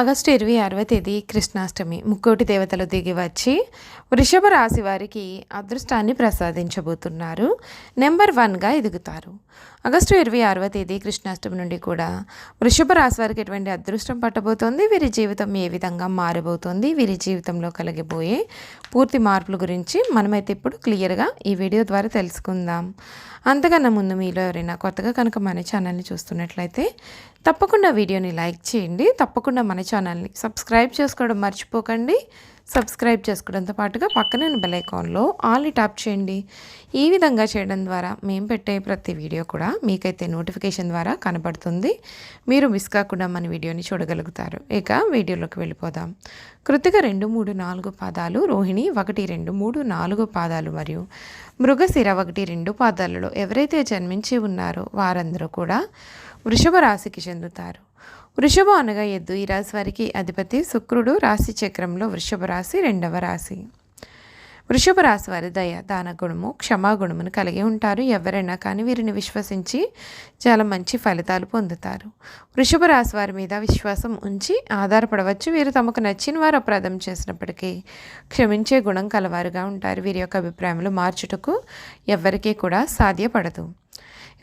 August ఇరవై ఆరవ తేదీ కృష్ణాష్టమి. ముక్కోటి దేవతలు దిగి వచ్చి వృషభ రాశి వారికి అదృష్టాన్ని ప్రసాదించబోతున్నారు. నెంబర్ వన్గా ఎదుగుతారు. ఆగస్టు ఇరవై ఆరవ తేదీ కృష్ణాష్టమి నుండి కూడా వృషభ రాశి వారికి ఎటువంటి అదృష్టం పట్టబోతోంది? వీరి జీవితం ఏ విధంగా మారబోతోంది? వీరి జీవితంలో కలిగిపోయే పూర్తి మార్పుల గురించి మనమైతే ఇప్పుడు క్లియర్గా ఈ వీడియో ద్వారా తెలుసుకుందాం. అంతకన్నా ముందు మీలో ఎవరైనా కొత్తగా కనుక మన ఛానల్ని చూస్తున్నట్లయితే తప్పకుండా వీడియోని లైక్ చేయండి. తప్పకుండా మన ఛానల్ని సబ్స్క్రైబ్ చేసుకోవడం మర్చిపోకండి. సబ్స్క్రైబ్ చేసుకోవడంతో పాటుగా పక్కనే బెలైకాన్లో ఆల్ని ట్యాప్ చేయండి. ఈ విధంగా చేయడం ద్వారా మేము పెట్టే ప్రతి వీడియో కూడా మీకైతే నోటిఫికేషన్ ద్వారా కనబడుతుంది. మీరు మిస్ కాకుండా మన వీడియోని చూడగలుగుతారు. ఇక వీడియోలోకి వెళ్ళిపోదాం. కృతిక రెండు మూడు నాలుగు పాదాలు రోహిణి ఒకటి రెండు మూడు నాలుగు పాదాలు మరియు మృగశిర ఒకటి రెండు పాదాలలో ఎవరైతే జన్మించి ఉన్నారో వారందరూ కూడా వృషభ రాశికి చెందుతారు. వృషభం అనగా ఎద్దు. ఈ రాశి వారికి అధిపతి శుక్రుడు. రాశి చక్రంలో వృషభ రాశి రెండవ రాశి. వృషభ రాశి వారి దయ దాన గుణము క్షమాగుణమును కలిగి ఉంటారు. ఎవరైనా కానీ వీరిని విశ్వసించి చాలా మంచి ఫలితాలు పొందుతారు. వృషభ రాశి వారి మీద విశ్వాసం ఉంచి ఆధారపడవచ్చు. వీరు తమకు నచ్చిన వారు అపరాధం చేసినప్పటికీ క్షమించే గుణం కలవారుగా ఉంటారు. వీరి యొక్క అభిప్రాయములు మార్చుటకు ఎవ్వరికీ కూడా సాధ్యపడదు.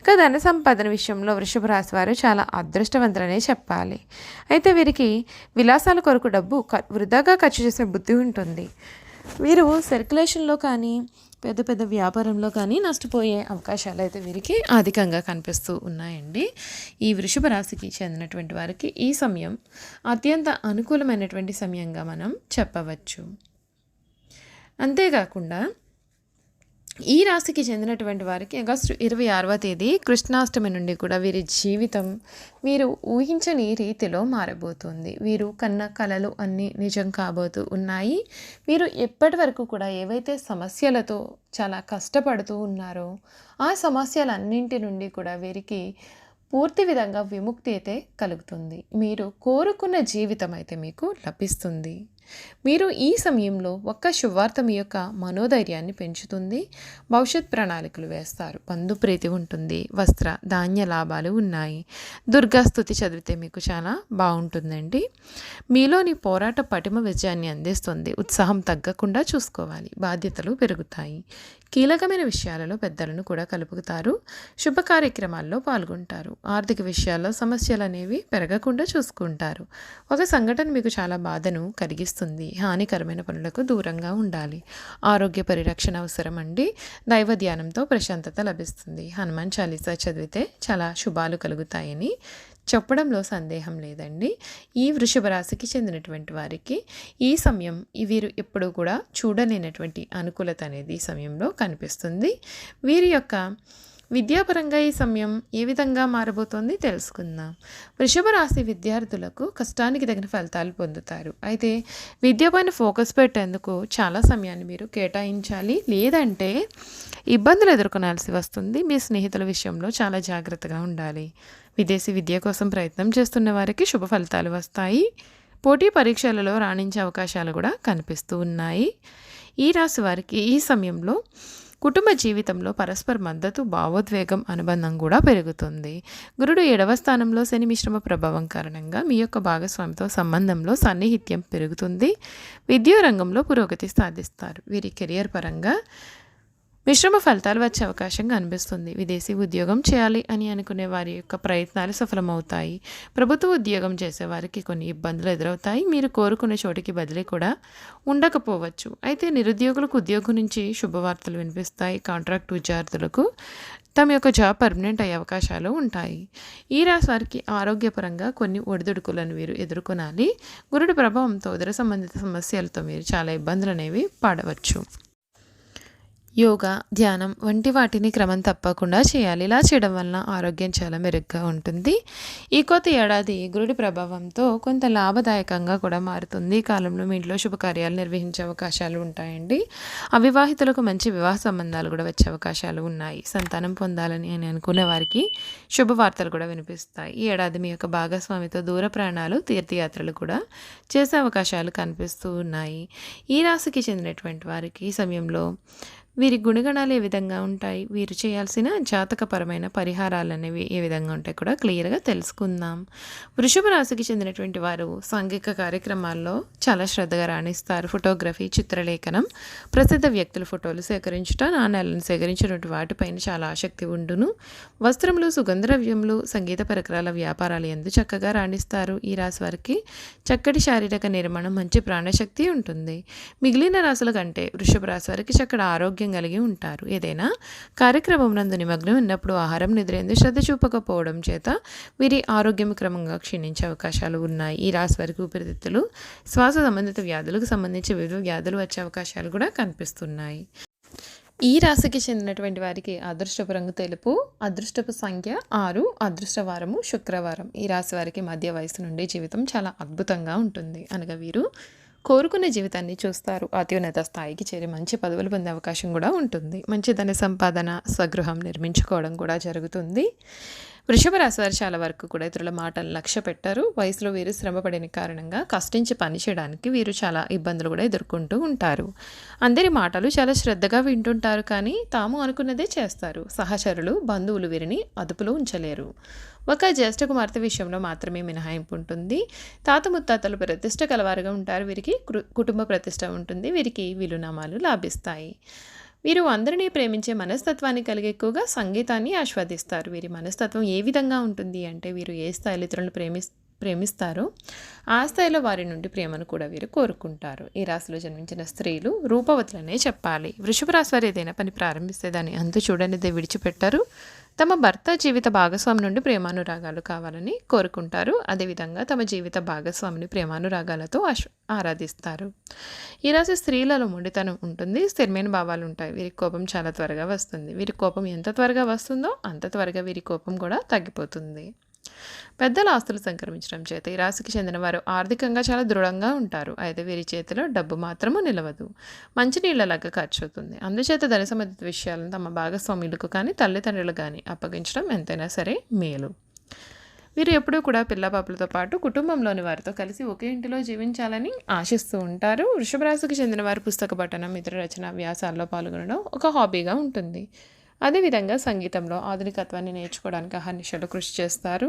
ఇక ధన సంపాదన విషయంలో వృషభ రాశి వారు చాలా అదృష్టవంతులనే చెప్పాలి. అయితే వీరికి విలాసాల కొరకు డబ్బు వృధాగా ఖర్చు చేసే బుద్ధి ఉంటుంది. వీరు సర్క్యులేషన్లో కానీ పెద్ద పెద్ద వ్యాపారంలో కానీ నష్టపోయే అవకాశాలు అయితే వీరికి అధికంగా కనిపిస్తూ ఉన్నాయండి. ఈ వృషభ రాశికి చెందినటువంటి వారికి ఈ సమయం అత్యంత అనుకూలమైనటువంటి సమయంగా మనం చెప్పవచ్చు. అంతేకాకుండా ఈ రాశికి చెందినటువంటి వారికి ఆగస్టు ఇరవై ఆరవ తేదీ కృష్ణాష్టమి నుండి కూడా వీరి జీవితం వీరు ఊహించని రీతిలో మారబోతుంది. వీరు కన్న కళలు అన్నీ నిజం కాబోతూ ఉన్నాయి. వీరు ఎప్పటి వరకు కూడా ఏవైతే సమస్యలతో చాలా కష్టపడుతూ ఉన్నారో ఆ సమస్యలన్నింటి నుండి కూడా వీరికి పూర్తి విధంగా విముక్తి అయితే కలుగుతుంది. మీరు కోరుకున్న జీవితం అయితే మీకు లభిస్తుంది. మీరు ఈ సమయంలో ఒక్క శుభవార్త మీ యొక్క మనోధైర్యాన్ని పెంచుతుంది భవిష్యత్ ప్రణాళికలు వేస్తారు. బంధు ప్రీతి ఉంటుంది వస్త్ర ధాన్య లాభాలు ఉన్నాయి. దుర్గాస్థుతి చదివితే మీకు చాలా బాగుంటుందండి. మీలోని పోరాట పటిమ విజయాన్ని అందిస్తుంది. ఉత్సాహం తగ్గకుండా చూసుకోవాలి. బాధ్యతలు పెరుగుతాయి. కీలకమైన విషయాలలో పెద్దలను కూడా కలుపుతారు. శుభ కార్యక్రమాల్లో పాల్గొంటారు. ఆర్థిక విషయాల్లో సమస్యలు అనేవి పెరగకుండా చూసుకుంటారు. ఒక సంఘటన మీకు చాలా బాధను కలిగిస్తుంది. హానికరమైన పనులకు దూరంగా ఉండాలి. ఆరోగ్య పరిరక్షణ అవసరం అండి దైవ ధ్యానంతో ప్రశాంతత లభిస్తుంది. హనుమాన్ చాలీసా చదివితే చాలా శుభాలు కలుగుతాయని. చెప్పడంలో సందేహం లేదండి. ఈ వృషభ రాశికి చెందినటువంటి వారికి ఈ సమయం వీరు ఎప్పుడూ కూడా చూడలేనటువంటి అనుకూలత అనేది ఈ సమయంలో కనిపిస్తుంది. వీరి యొక్క విద్యాపరంగా ఈ సమయం ఏ విధంగా మారబోతోంది తెలుసుకుందాం. వృషభ రాశి విద్యార్థులకు కష్టానికి తగిన ఫలితాలు పొందుతారు. అయితే విద్యపైన ఫోకస్ పెట్టేందుకు చాలా సమయాన్ని మీరు కేటాయించాలి. లేదంటే ఇబ్బందులు ఎదుర్కొనాల్సి వస్తుంది. మీ స్నేహితుల విషయంలో చాలా జాగ్రత్తగా ఉండాలి. విదేశీ విద్య కోసం ప్రయత్నం చేస్తున్న వారికి శుభ ఫలితాలు వస్తాయి. పోటీ పరీక్షలలో రాణించే అవకాశాలు కూడా కనిపిస్తూ ఉన్నాయి. ఈ రాశి వారికి ఈ సమయంలో కుటుంబ జీవితంలో పరస్పర మద్దతు భావోద్వేగం అనుబంధం కూడా పెరుగుతుంది. గురుడు ఏడవ స్థానంలో శని మిశ్రమ ప్రభావం కారణంగా మీ యొక్క భాగస్వామితో సంబంధంలో సన్నిహిత్యం పెరుగుతుంది. విద్యా రంగంలో పురోగతి సాధిస్తారు. వీరి కెరియర్ పరంగా మిశ్రమ ఫలితాలు వచ్చే అవకాశం కనిపిస్తుంది విదేశీ ఉద్యోగం చేయాలి అని అనుకునే వారి యొక్క ప్రయత్నాలు సఫలమవుతాయి. ప్రభుత్వ ఉద్యోగం చేసే వారికి కొన్ని ఇబ్బందులు ఎదురవుతాయి. మీరు కోరుకునే చోటికి బదిలీ కూడా ఉండకపోవచ్చు. అయితే నిరుద్యోగులకు ఉద్యోగం నుంచి శుభవార్తలు వినిపిస్తాయి. కాంట్రాక్ట్ విద్యార్థులకు తమ యొక్క జాబ్ పర్మనెంట్ అయ్యే అవకాశాలు ఉంటాయి. ఈ రాశి వారికి ఆరోగ్యపరంగా కొన్ని ఒడిదుడుకులను వీరు ఎదుర్కొనాలి. గురుడి ప్రభావంతో ఉదర సంబంధిత సమస్యలతో మీరు చాలా ఇబ్బందులు అనేవి పడవచ్చు. యోగా ధ్యానం వంటి వాటిని క్రమం తప్పకుండా చేయాలి. ఇలా చేయడం వలన ఆరోగ్యం చాలా మెరుగ్గా ఉంటుంది. ఈ కొత్త ఏడాది గురుడి ప్రభావంతో కొంత లాభదాయకంగా కూడా మారుతుంది. ఈ కాలంలో మీ ఇంట్లో శుభకార్యాలు నిర్వహించే అవకాశాలు ఉంటాయండి. అవివాహితులకు మంచి వివాహ సంబంధాలు కూడా వచ్చే అవకాశాలు ఉన్నాయి. సంతానం పొందాలని అని అనుకునే వారికి శుభవార్తలు కూడా వినిపిస్తాయి. ఈ ఏడాది మీ యొక్క భాగస్వామితో దూర ప్రయాణాలు తీర్థయాత్రలు కూడా చేసే అవకాశాలు కనిపిస్తూ ఉన్నాయి. ఈ రాశికి చెందినటువంటి వారికి ఈ సమయంలో వీరి గుణగణాలు ఏ విధంగా ఉంటాయి? వీరు చేయాల్సిన జాతకపరమైన పరిహారాలు అనేవి ఏ విధంగా ఉంటాయి కూడా క్లియర్గా తెలుసుకుందాం. వృషభ రాశికి చెందినటువంటి వారు సాంఘిక కార్యక్రమాల్లో చాలా శ్రద్ధగా రాణిస్తారు. ఫోటోగ్రఫీ చిత్రలేఖనం ప్రసిద్ధ వ్యక్తుల ఫోటోలు సేకరించుట నాణ్యాలను సేకరించినటువంటి వాటిపైన చాలా ఆసక్తి ఉండును. వస్త్రములు సుగంధద్రవ్యములు సంగీత పరికరాల వ్యాపారాలు ఎందు చక్కగా రాణిస్తారు. ఈ రాశి వారికి చక్కటి శారీరక నిర్మాణం మంచి ప్రాణశక్తి ఉంటుంది. మిగిలిన రాశుల కంటే వృషభ రాశి వారికి చక్కటి ఆరోగ్యం కలిగి ఉంటారు. ఏదైనా కార్యక్రమం నందు నిమగ్నం ఉన్నప్పుడు ఆహారం నిద్రేందు శ్రద్ధ చూపకపోవడం చేత వీరి ఆరోగ్యం క్రమంగా క్షీణించే అవకాశాలు ఉన్నాయి. ఈ రాశి వారికి ఊపిరితిత్తులు శ్వాస సంబంధిత వ్యాధులకు సంబంధించి వివిధ వ్యాధులు వచ్చే అవకాశాలు కూడా కనిపిస్తున్నాయి. ఈ రాశికి చెందినటువంటి వారికి అదృష్టపు రంగు తెలుపు అదృష్టపు సంఖ్య ఆరు అదృష్టవారము శుక్రవారం. ఈ రాశి వారికి మధ్య వయసు నుండి జీవితం చాలా అద్భుతంగా ఉంటుంది. అనగా వీరు కోరుకునే జీవితాన్ని చూస్తారు. అత్యున్నత స్థాయికి చేరి మంచి పదవులు పొందే అవకాశం కూడా ఉంటుంది. మంచి ధన సంపాదన స్వగృహం నిర్మించుకోవడం కూడా జరుగుతుంది. వృషభ రాశి వారు చాలా వరకు కూడా ఇతరుల మాటలు లక్ష్య పెట్టారు. వయసులో వీరు శ్రమపడిన కారణంగా కష్టించి పని చేయడానికి వీరు చాలా ఇబ్బందులు కూడా ఎదుర్కొంటూ ఉంటారు. అందరి మాటలు చాలా శ్రద్ధగా వింటుంటారు కానీ తాము అనుకున్నదే చేస్తారు. సహచరులు బంధువులు వీరిని అదుపులో ఉంచలేరు. ఒక జ్యేష్ఠ కుమార్తె విషయంలో మాత్రమే మినహాయింపు ఉంటుంది. తాత ముత్తాతలు ప్రతిష్ట కలవారుగా ఉంటారు. వీరికి కుటుంబ ప్రతిష్ట ఉంటుంది. వీరికి విలునామాలు లాభిస్తాయి. వీరు అందరినీ ప్రేమించే మనస్తత్వాన్ని కలిగి ఎక్కువగా సంగీతాన్ని ఆస్వాదిస్తారు. వీరి మనస్తత్వం ఏ విధంగా ఉంటుంది అంటే వీరు ఏ స్థాయిలో ఇతరులను ప్రేమి ప్రేమిస్తారో ఆ స్థాయిలో వారి నుండి ప్రేమను కూడా వీరు కోరుకుంటారు. ఈ రాశిలో జన్మించిన స్త్రీలు రూపవతులనే చెప్పాలి. వృషభ రాశి వారు ఏదైనా పని ప్రారంభిస్తే దాన్ని అంతు చూడనిదే విడిచిపెట్టారు. తమ భర్త జీవిత భాగస్వామి నుండి ప్రేమానురాగాలు కావాలని కోరుకుంటారు. అదేవిధంగా తమ జీవిత భాగస్వామిని ప్రేమానురాగాలతో ఆరాధిస్తారు. ఈ రాశి స్త్రీలలో మొండితనం ఉంటుంది. స్థిరమైన భావాలు ఉంటాయి. వీరి కోపం చాలా త్వరగా వస్తుంది. వీరి కోపం ఎంత త్వరగా వస్తుందో అంత త్వరగా వీరి కోపం కూడా తగ్గిపోతుంది. పెద్దల ఆస్తులు సంక్రమించడం చేత ఈ రాశికి చెందిన వారు ఆర్థికంగా చాలా దృఢంగా ఉంటారు. అయితే వీరి చేతిలో డబ్బు మాత్రము నిలవదు. మంచినీళ్ళలాగా ఖర్చు అవుతుంది అందుచేత ధన సంబంధిత విషయాలను తమ భాగస్వాములకు కానీ తల్లిదండ్రులు కానీ అప్పగించడం ఎంతైనా సరే మేలు. వీరు ఎప్పుడూ కూడా పిల్లపాపులతో పాటు కుటుంబంలోని వారితో కలిసి ఒకే ఇంటిలో జీవించాలని ఆశిస్తూ ఉంటారు. వృషభరాశికి చెందిన వారి పుస్తక పఠనం ఇతర రచన వ్యాసాల్లో పాల్గొనడం ఒక హాబీగా ఉంటుంది. అదేవిధంగా సంగీతంలో ఆధునికత్వాన్ని నేర్చుకోవడానికి అహర్నిశలు కృషి చేస్తారు.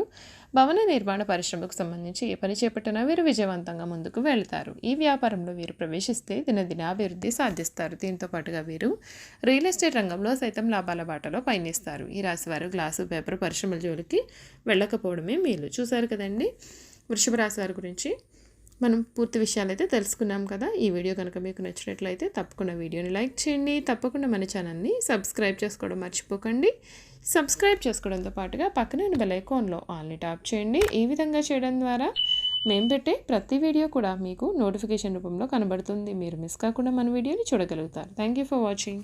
భవన నిర్మాణ పరిశ్రమకు సంబంధించి ఏ పని చేపట్టినా వీరు విజయవంతంగా ముందుకు వెళ్తారు. ఈ వ్యాపారంలో వీరు ప్రవేశిస్తే దినదినాభివృద్ధి సాధిస్తారు. దీంతో పాటుగా వీరు రియల్ ఎస్టేట్ రంగంలో సైతం లాభాల బాటలో పయనిస్తారు. ఈ రాశివారు గ్లాసు పేపర్ పరిశ్రమల జోలికి వెళ్ళకపోవడమే మేలు. చూశారు కదండి? వృషభ రాశి వారి గురించి మనం పూర్తి విషయాలు అయితే తెలుసుకున్నాం కదా. ఈ వీడియో కనుక మీకు నచ్చినట్లయితే తప్పకుండా వీడియోని లైక్ చేయండి. తప్పకుండా మన ఛానల్ని సబ్స్క్రైబ్ చేసుకోవడం మర్చిపోకండి. సబ్స్క్రైబ్ చేసుకోవడంతో పాటుగా పక్కనే బెల్ ఐకాన్లో ఆల్ని టాప్ చేయండి. ఈ విధంగా చేయడం ద్వారా మేము పెట్టే ప్రతి వీడియో కూడా మీకు నోటిఫికేషన్ రూపంలో కనబడుతుంది. మీరు మిస్ కాకుండా మన వీడియోని చూడగలుగుతారు. Thank you for watching.